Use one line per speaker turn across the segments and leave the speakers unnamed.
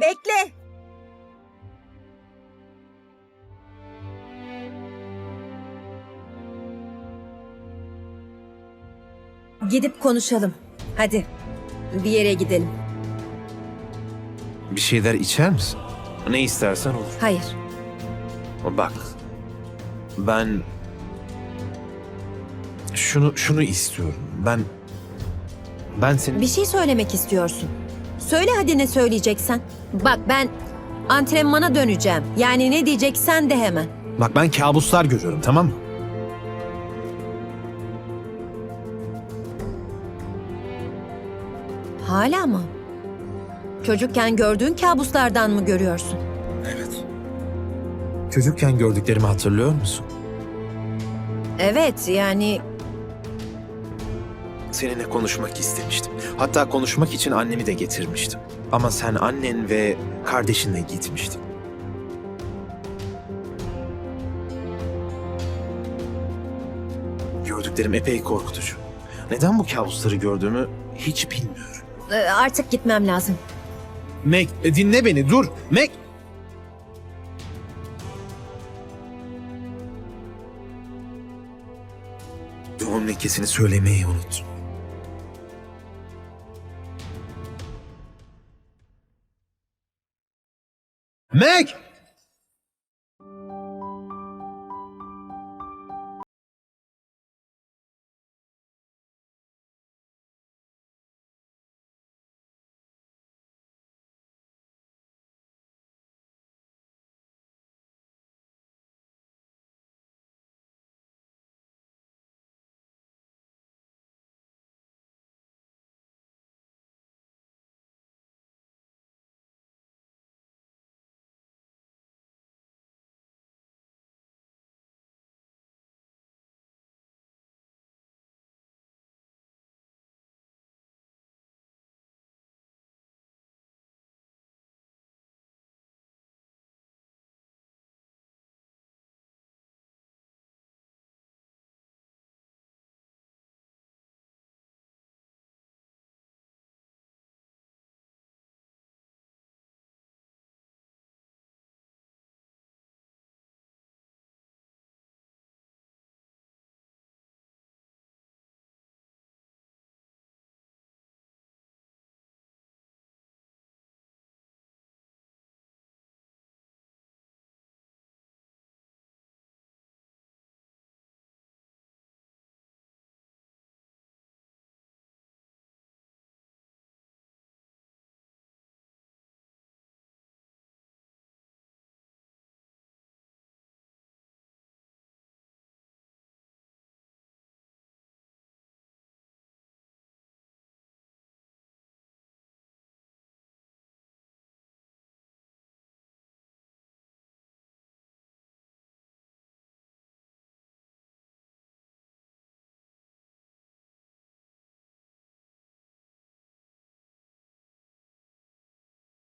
Bekle. Gidip konuşalım. Hadi. Bir yere gidelim.
Bir şeyler içer misin? Ne istersen olur.
Hayır.
Bak. Ben şunu şunu istiyorum. Ben ben senin
Bir şey söylemek istiyorsun. Söyle hadi ne söyleyeceksen. Bak ben antrenmana döneceğim. Yani ne diyeceksen de hemen.
Bak ben kabuslar görüyorum tamam mı?
Hala mı? Çocukken gördüğün kabuslardan mı görüyorsun?
Evet. Çocukken gördüklerimi hatırlıyor musun?
Evet yani
Seninle konuşmak istemiştim. Hatta konuşmak için annemi de getirmiştim. Ama sen annen ve kardeşinle gitmiştin. Gördüklerim epey korkutucu. Neden bu kabusları gördüğümü hiç bilmiyorum.
e, artık gitmem lazım.
Meg e, dinle beni dur. Meg. Doğum lekesini söylemeyi unuttum. Meg!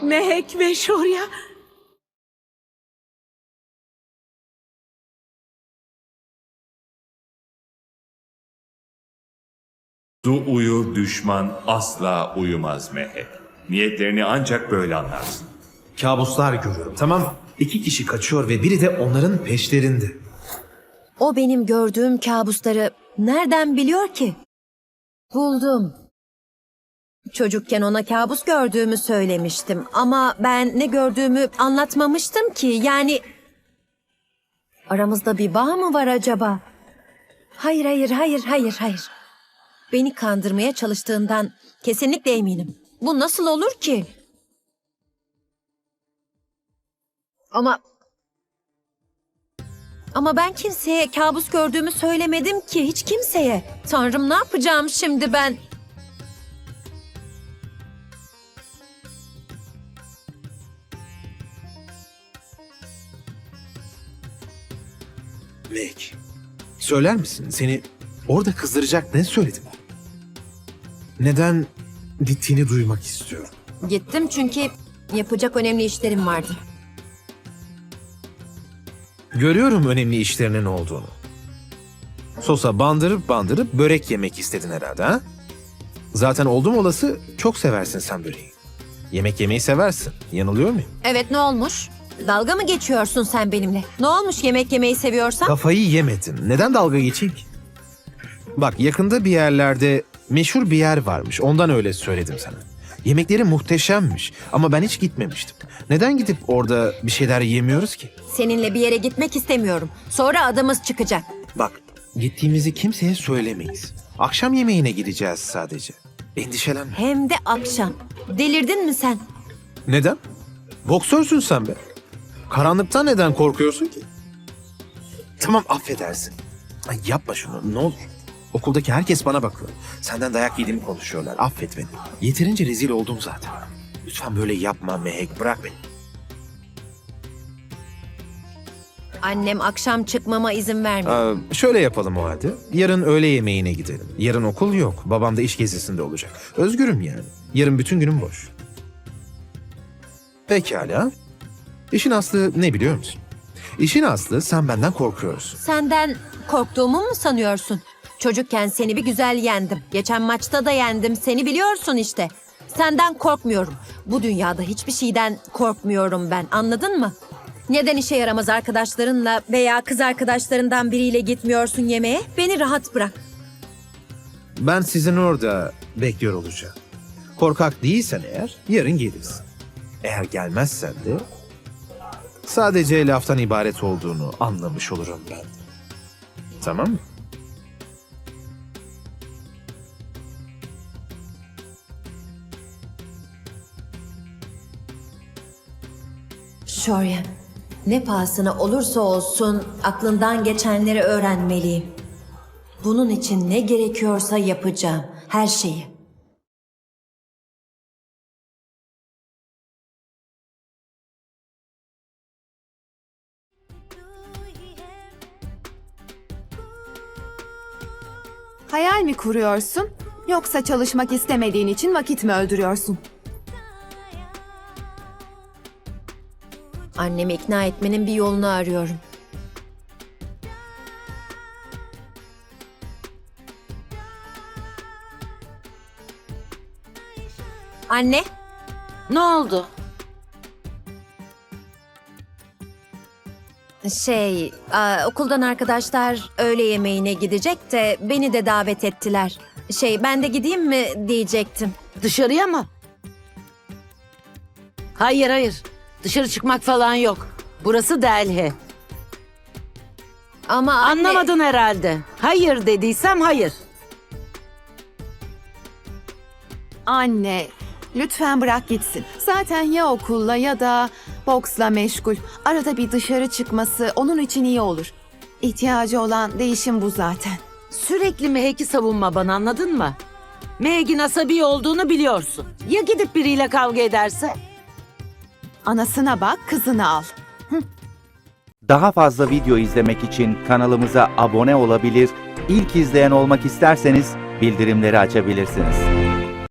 Mehek ve Şorya.
Su uyur düşman asla uyumaz Mehek. Niyetlerini ancak böyle anlarsın.
Kabuslar görüyorum tamam? İki kişi kaçıyor ve biri de onların peşlerinde.
O benim gördüğüm kabusları nereden biliyor ki? Buldum. Çocukken ona kabus gördüğümü söylemiştim ama ben ne gördüğümü anlatmamıştım ki. Yani aramızda bir bağ mı var acaba? Hayır, hayır, hayır, hayır, hayır. Beni kandırmaya çalıştığından kesinlikle eminim. Bu nasıl olur ki? Ama ama ben kimseye kabus gördüğümü söylemedim ki hiç kimseye. Tanrım ne yapacağım şimdi ben?
Meg, söyler misin? Seni orada kızdıracak ne söyledim? Neden gittiğini duymak istiyorum.
Gittim çünkü yapacak önemli işlerim vardı.
Görüyorum önemli işlerinin olduğunu. Sosa bandırıp bandırıp börek yemek istedin herhalde ha? Zaten oldum olası çok seversin sen böreği. Yemek yemeyi seversin. Yanılıyor muyum?
Evet ne olmuş? Dalga mı geçiyorsun sen benimle? Ne olmuş yemek yemeyi seviyorsan?
Kafayı yemedin. Neden dalga geçeyim ki? Bak yakında bir yerlerde meşhur bir yer varmış. Ondan öyle söyledim sana. Yemekleri muhteşemmiş ama ben hiç gitmemiştim. Neden gidip orada bir şeyler yemiyoruz ki?
Seninle bir yere gitmek istemiyorum. Sonra adımız çıkacak.
Bak gittiğimizi kimseye söylemeyiz. Akşam yemeğine gideceğiz sadece. Endişelenme.
Hem de akşam. Delirdin mi sen?
Neden? Boksörsün sen be. Karanlıktan neden korkuyorsun ki? Tamam affedersin. Ay, yapma şunu ne olur. Okuldaki herkes bana bakıyor. Senden dayak yediğimi konuşuyorlar. Affet beni. Yeterince rezil oldum zaten. Lütfen böyle yapma Mehek. Bırak beni.
Annem akşam çıkmama izin vermiyor.
Şöyle yapalım o halde. Yarın öğle yemeğine gidelim. Yarın okul yok. Babam da iş gezisinde olacak. Özgürüm yani. Yarın bütün günüm boş. Pekala. İşin aslı ne biliyor musun? İşin aslı sen benden korkuyorsun.
Senden korktuğumu mu sanıyorsun? Çocukken seni bir güzel yendim. Geçen maçta da yendim. Seni biliyorsun işte. Senden korkmuyorum. Bu dünyada hiçbir şeyden korkmuyorum ben. Anladın mı? Neden işe yaramaz arkadaşlarınla veya kız arkadaşlarından biriyle gitmiyorsun yemeğe? Beni rahat bırak.
Ben sizin orada bekliyor olacağım. Korkak değilsen eğer yarın gelirsin. Eğer gelmezsen de sadece laftan ibaret olduğunu anlamış olurum ben. Tamam mı?
Şorya, ne pahasına olursa olsun aklından geçenleri öğrenmeliyim. Bunun için ne gerekiyorsa yapacağım. Her şeyi.
Hayal mi kuruyorsun? Yoksa çalışmak istemediğin için vakit mi öldürüyorsun?
Annemi ikna etmenin bir yolunu arıyorum. Anne,
Ne oldu?
Şey, okuldan arkadaşlar öğle yemeğine gidecek de beni de davet ettiler. Şey, ben de gideyim mi diyecektim.
Dışarıya mı? Hayır hayır. Dışarı çıkmak falan yok. Burası Delhi.
Ama anne...
Anlamadın herhalde. Hayır dediysem hayır.
Anne, lütfen bırak gitsin. Zaten ya okulla ya da boksla meşgul. Arada bir dışarı çıkması onun için iyi olur. İhtiyacı olan değişim bu zaten.
Sürekli Mehek'i savunma bana anladın mı? Mehek'in asabi olduğunu biliyorsun. Ya gidip biriyle kavga ederse?
Anasına bak, kızını al.
Daha fazla video izlemek için kanalımıza abone olabilir, ilk izleyen olmak isterseniz bildirimleri açabilirsiniz.